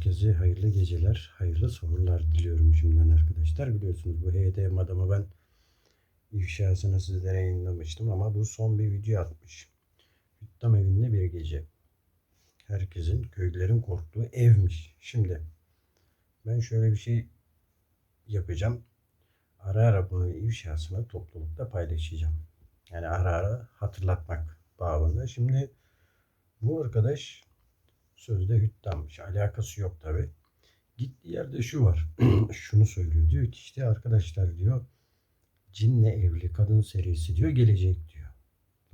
Herkese hayırlı geceler, hayırlı sahurlar diliyorum şimdiden arkadaşlar. Biliyorsunuz bu HDM adamı ben ifşasını sizlere yayınlamıştım ama bu son bir video atmış. Hüttam evinde bir gece. Herkesin, köylülerin korktuğu evmiş. Şimdi ben şöyle bir şey yapacağım. Ara ara bunu ifşasını toplulukta paylaşacağım. Yani ara ara hatırlatmak babında. Şimdi bu arkadaş sözde hüttammış. Alakası yok tabi. Gittiği yerde şu var. Şunu söylüyor. Diyor ki işte arkadaşlar diyor cinle evli kadın serisi diyor gelecek diyor.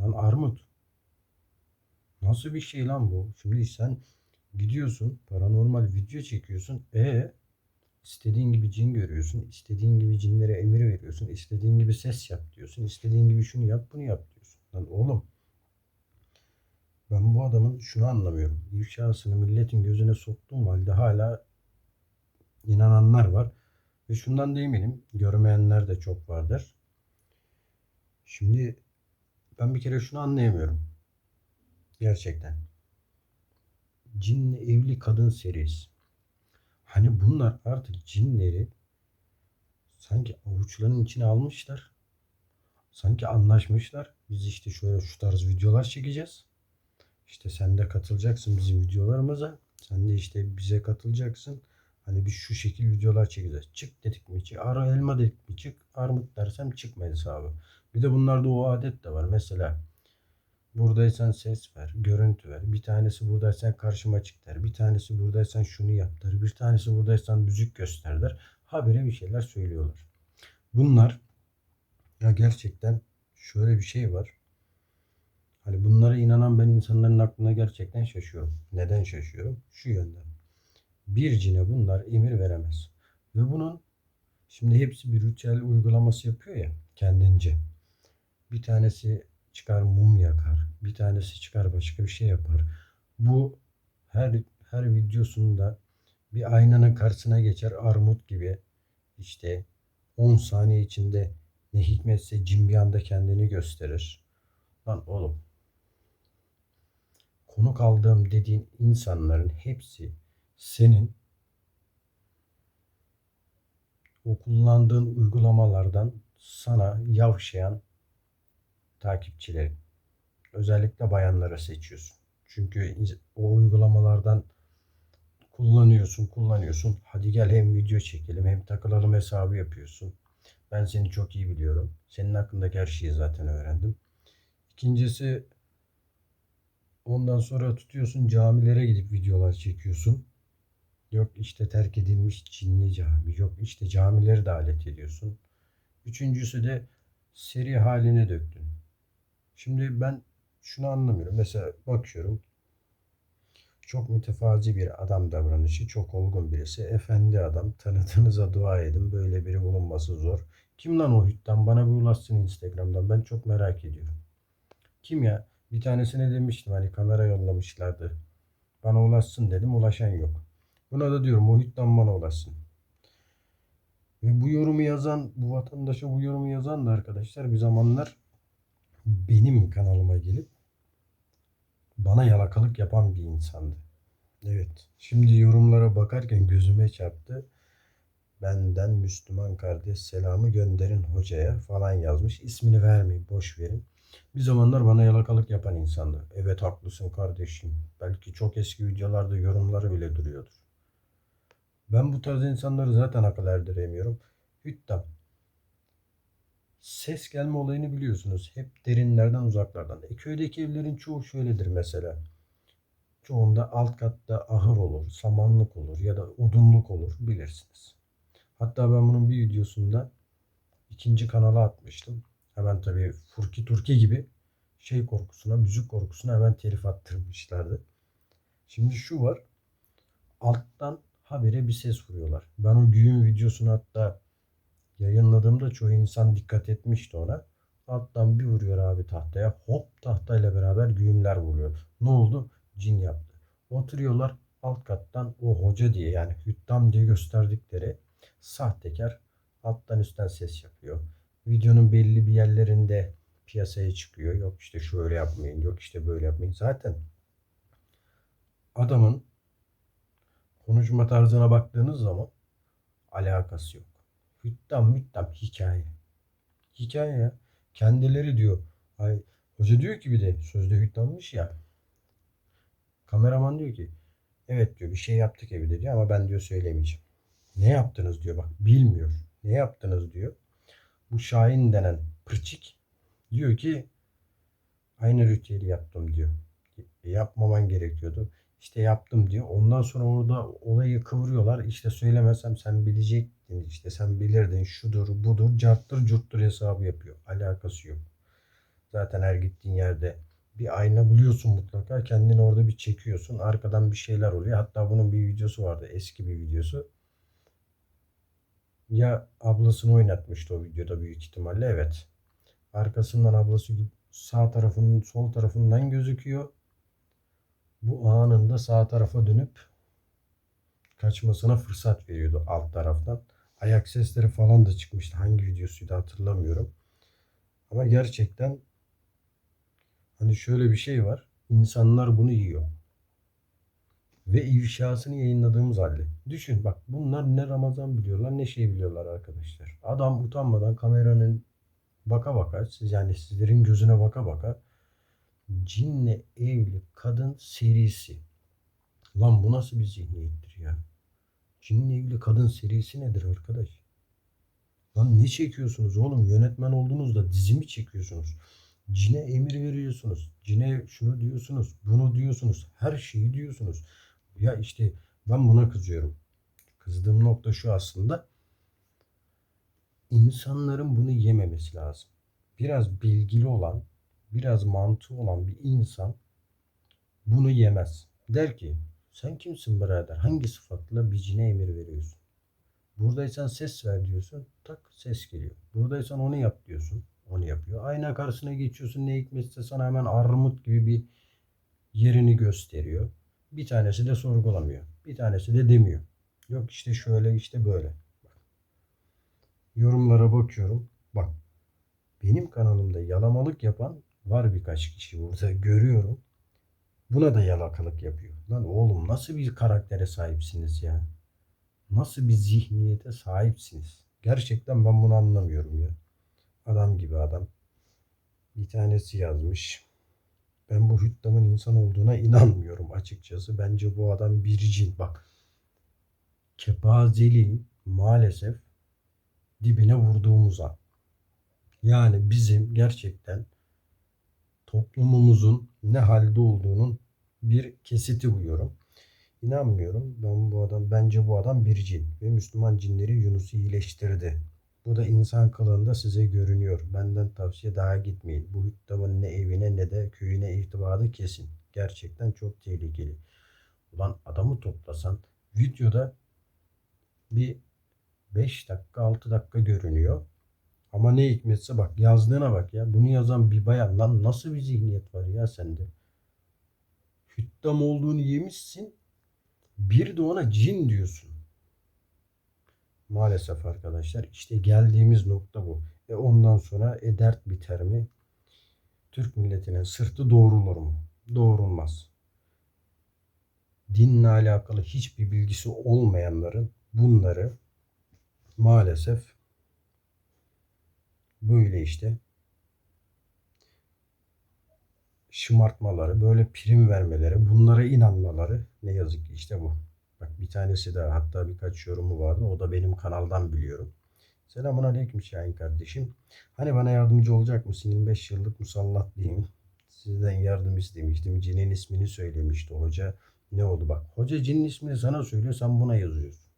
Lan armut. Nasıl bir şey lan bu? Şimdi sen gidiyorsun paranormal video çekiyorsun. E istediğin gibi cin görüyorsun. istediğin gibi cinlere emir veriyorsun. istediğin gibi ses yap diyorsun. istediğin gibi şunu yap bunu yap diyorsun. Lan oğlum ben bu adamın şunu anlamıyorum. İfşasını milletin gözüne soktuğum halde hala inananlar var. Ve şundan da eminim. Görmeyenler de çok vardır. Şimdi ben bir kere şunu anlayamıyorum. Gerçekten. Cinli evli kadın serisi. Hani bunlar artık cinleri sanki avuçlarının içine almışlar. Sanki anlaşmışlar. Biz işte şöyle şu tarz videolar çekeceğiz. İşte sen de katılacaksın bizim videolarımıza. Sen de işte bize katılacaksın. Hani biz şu şekil videolar çekeceğiz. Çık dedik mi çık. Ara elma dedik mi çık. Armut dersem çıkma hesabı. Bir de bunlarda o adet de var. Mesela buradaysan ses ver, görüntü ver. Bir tanesi buradaysan karşıma çık der. Bir tanesi buradaysan şunu yap der. Bir tanesi buradaysan müzik göster der. Habire bir şeyler söylüyorlar. Bunlar ya gerçekten şöyle bir şey var. Hani bunlara inanan ben insanların aklına gerçekten şaşıyorum. Neden şaşıyorum? Şu yönden. Bir cine bunlar emir veremez. Ve bunun şimdi hepsi bir ritüel uygulaması yapıyor ya kendince. Bir tanesi çıkar mum yakar. Bir tanesi çıkar başka bir şey yapar. Bu her her videosunda bir aynanın karşısına geçer armut gibi işte 10 saniye içinde ne hikmetse cin bir anda kendini gösterir. Lan oğlum konuk aldığım dediğin insanların hepsi senin o kullandığın uygulamalardan sana yavşayan takipçilerin. Özellikle bayanlara seçiyorsun. Çünkü o uygulamalardan kullanıyorsun, kullanıyorsun. Hadi gel hem video çekelim hem takılalım hesabı yapıyorsun. Ben seni çok iyi biliyorum. Senin hakkındaki her şeyi zaten öğrendim. İkincisi Ondan sonra tutuyorsun camilere gidip videolar çekiyorsun. Yok işte terk edilmiş Çinli cami. Yok işte camileri de alet ediyorsun. Üçüncüsü de seri haline döktün. Şimdi ben şunu anlamıyorum. Mesela bakıyorum. Çok mütefazi bir adam davranışı. Çok olgun birisi. Efendi adam. Tanıdığınıza dua edin. Böyle biri bulunması zor. Kim lan o hütten? Bana bir ulaşsın Instagram'dan. Ben çok merak ediyorum. Kim ya? Bir tanesine demiştim hani kamera yollamışlardı. Bana ulaşsın dedim ulaşan yok. Buna da diyorum Muhit'ten bana ulaşsın. Ve bu yorumu yazan, bu vatandaşa bu yorumu yazan da arkadaşlar bir zamanlar benim kanalıma gelip bana yalakalık yapan bir insandı. Evet. Şimdi yorumlara bakarken gözüme çarptı. Benden Müslüman kardeş selamı gönderin hocaya falan yazmış. İsmini vermeyin, boş verin. Bir zamanlar bana yalakalık yapan insandı. Evet haklısın kardeşim. Belki çok eski videolarda yorumları bile duruyordur. Ben bu tarz insanları zaten akıl erdiremiyorum. Hüttam. Ses gelme olayını biliyorsunuz. Hep derinlerden uzaklardan. E, köydeki evlerin çoğu şöyledir mesela. Çoğunda alt katta ahır olur, samanlık olur ya da odunluk olur bilirsiniz. Hatta ben bunun bir videosunda ikinci kanala atmıştım. Hemen tabii Furki Turki gibi şey korkusuna, müzik korkusuna hemen telif attırmışlardı. Şimdi şu var. Alttan habire bir ses vuruyorlar. Ben o güğün videosunu hatta yayınladığımda çoğu insan dikkat etmişti ona. Alttan bir vuruyor abi tahtaya. Hop tahtayla beraber güğümler vuruyor. Ne oldu? Cin yaptı. Oturuyorlar alt kattan o hoca diye yani hüttam diye gösterdikleri sahtekar alttan üstten ses yapıyor videonun belli bir yerlerinde piyasaya çıkıyor. Yok işte şöyle yapmayın, yok işte böyle yapmayın. Zaten adamın konuşma tarzına baktığınız zaman alakası yok. Hüttam müttam hikaye. Hikaye ya. Kendileri diyor. Ay, hoca diyor ki bir de sözde hüttammış ya. Kameraman diyor ki evet diyor bir şey yaptık evde diyor ama ben diyor söylemeyeceğim. Ne yaptınız diyor bak bilmiyor. Ne yaptınız diyor. Bu Şahin denen pırçik diyor ki aynı ritüeli yaptım diyor. E, yapmaman gerekiyordu. İşte yaptım diyor. Ondan sonra orada olayı kıvırıyorlar. İşte söylemesem sen bilecektin. işte sen bilirdin. Şudur budur. Carttır curttur hesabı yapıyor. Alakası yok. Zaten her gittiğin yerde bir ayna buluyorsun mutlaka. Kendini orada bir çekiyorsun. Arkadan bir şeyler oluyor. Hatta bunun bir videosu vardı. Eski bir videosu. Ya ablasını oynatmıştı o videoda büyük ihtimalle. Evet. Arkasından ablası sağ tarafının sol tarafından gözüküyor. Bu anında sağ tarafa dönüp kaçmasına fırsat veriyordu alt taraftan. Ayak sesleri falan da çıkmıştı. Hangi videosuydu hatırlamıyorum. Ama gerçekten hani şöyle bir şey var. İnsanlar bunu yiyor. Ve ifşasını yayınladığımız halde. Düşün bak bunlar ne Ramazan biliyorlar ne şey biliyorlar arkadaşlar. Adam utanmadan kameranın baka baka siz yani sizlerin gözüne baka baka cinle evli kadın serisi. Lan bu nasıl bir zihniyettir ya? Cinle evli kadın serisi nedir arkadaş? Lan ne çekiyorsunuz oğlum? Yönetmen olduğunuzda dizi mi çekiyorsunuz? Cine emir veriyorsunuz. Cine şunu diyorsunuz, bunu diyorsunuz. Her şeyi diyorsunuz. Ya işte ben buna kızıyorum. Kızdığım nokta şu aslında. İnsanların bunu yememesi lazım. Biraz bilgili olan, biraz mantığı olan bir insan bunu yemez. Der ki sen kimsin birader? Hangi sıfatla bicine emir veriyorsun? Buradaysan ses ver diyorsun. Tak ses geliyor. Buradaysan onu yap diyorsun. Onu yapıyor. Ayna karşısına geçiyorsun. Ne hikmetse sana hemen armut gibi bir yerini gösteriyor. Bir tanesi de sorgulamıyor. Bir tanesi de demiyor. Yok işte şöyle işte böyle. Yorumlara bakıyorum. Bak benim kanalımda yalamalık yapan var birkaç kişi burada görüyorum. Buna da yalakalık yapıyor. Lan oğlum nasıl bir karaktere sahipsiniz ya? Nasıl bir zihniyete sahipsiniz? Gerçekten ben bunu anlamıyorum ya. Adam gibi adam. Bir tanesi yazmış. Ben bu Hüttam'ın insan olduğuna inanmıyorum açıkçası. Bence bu adam bir cin. Bak. Kepazeliğin maalesef dibine vurduğumuz an. Yani bizim gerçekten toplumumuzun ne halde olduğunun bir kesiti bu yorum. İnanmıyorum. Ben bu adam bence bu adam bir cin ve Müslüman cinleri Yunus'u iyileştirdi. Bu da insan kılığında size görünüyor. Benden tavsiye daha gitmeyin. Bu hüttamın ne evine ne de köyüne irtibatı kesin. Gerçekten çok tehlikeli. Ulan adamı toplasan videoda bir 5 dakika 6 dakika görünüyor. Ama ne hikmetse bak yazdığına bak ya. Bunu yazan bir bayan lan nasıl bir zihniyet var ya sende. Hüttam olduğunu yemişsin. Bir de ona cin diyorsun. Maalesef arkadaşlar işte geldiğimiz nokta bu. Ve ondan sonra edert biter mi? Türk milletinin sırtı doğrulur mu? Doğrulmaz. Dinle alakalı hiçbir bilgisi olmayanların bunları maalesef böyle işte şımartmaları, böyle prim vermeleri, bunlara inanmaları ne yazık ki işte bu. Bak bir tanesi de hatta birkaç yorumu vardı. O da benim kanaldan biliyorum. Selamun Aleyküm Şahin kardeşim. Hani bana yardımcı olacak mısın? 25 yıllık musallat diyeyim. Sizden yardım istemiştim. Cinin ismini söylemişti hoca. Ne oldu bak. Hoca cinin ismini sana söylüyor. Sen buna yazıyorsun.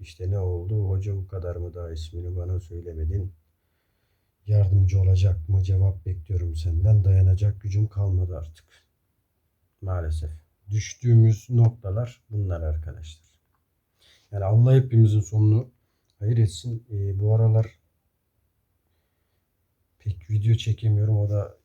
İşte ne oldu? Hoca bu kadar mı daha ismini bana söylemedin? Yardımcı olacak mı? Cevap bekliyorum senden. Dayanacak gücüm kalmadı artık. Maalesef. Düştüğümüz noktalar bunlar arkadaşlar. Yani Allah hepimizin sonunu hayır etsin. Ee, bu aralar pek video çekemiyorum. O da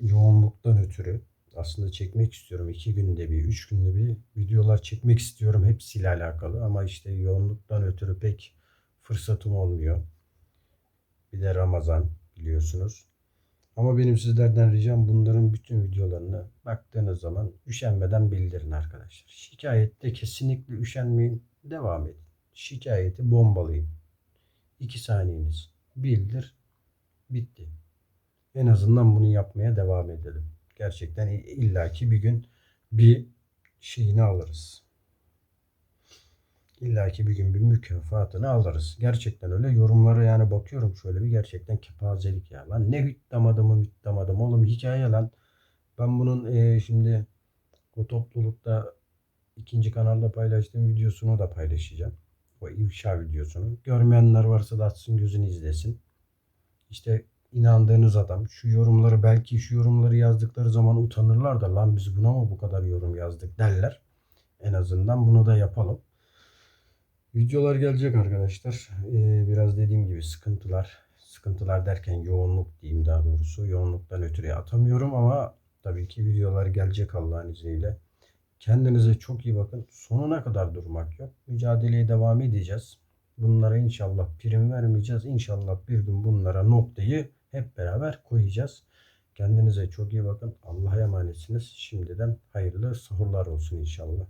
yoğunluktan ötürü. Aslında çekmek istiyorum. iki günde bir, üç günde bir videolar çekmek istiyorum. Hepsiyle alakalı. Ama işte yoğunluktan ötürü pek fırsatım olmuyor. Bir de Ramazan biliyorsunuz. Ama benim sizlerden ricam bunların bütün videolarını baktığınız zaman üşenmeden bildirin arkadaşlar. Şikayette kesinlikle üşenmeyin. Devam edin. Şikayeti bombalayın. 2 saniyeniz. Bildir. Bitti. En azından bunu yapmaya devam edelim. Gerçekten illaki bir gün bir şeyini alırız. İlla ki bir gün bir mükafatını alırız. Gerçekten öyle. Yorumlara yani bakıyorum şöyle bir gerçekten kepazelik ya. Lan ne hüttamadım mı hüttamadım oğlum hikaye lan. Ben bunun eee, şimdi o toplulukta ikinci kanalda paylaştığım videosunu da paylaşacağım. O ifşa videosunu. Görmeyenler varsa da atsın gözünü izlesin. İşte inandığınız adam şu yorumları belki şu yorumları yazdıkları zaman utanırlar da lan biz buna mı bu kadar yorum yazdık derler. En azından bunu da yapalım. Videolar gelecek arkadaşlar. Ee, biraz dediğim gibi sıkıntılar. Sıkıntılar derken yoğunluk diyeyim daha doğrusu. Yoğunluktan ötürü atamıyorum ama tabii ki videolar gelecek Allah'ın izniyle. Kendinize çok iyi bakın. Sonuna kadar durmak yok. Mücadeleye devam edeceğiz. Bunlara inşallah prim vermeyeceğiz. İnşallah bir gün bunlara noktayı hep beraber koyacağız. Kendinize çok iyi bakın. Allah'a emanetsiniz. Şimdiden hayırlı sahurlar olsun inşallah.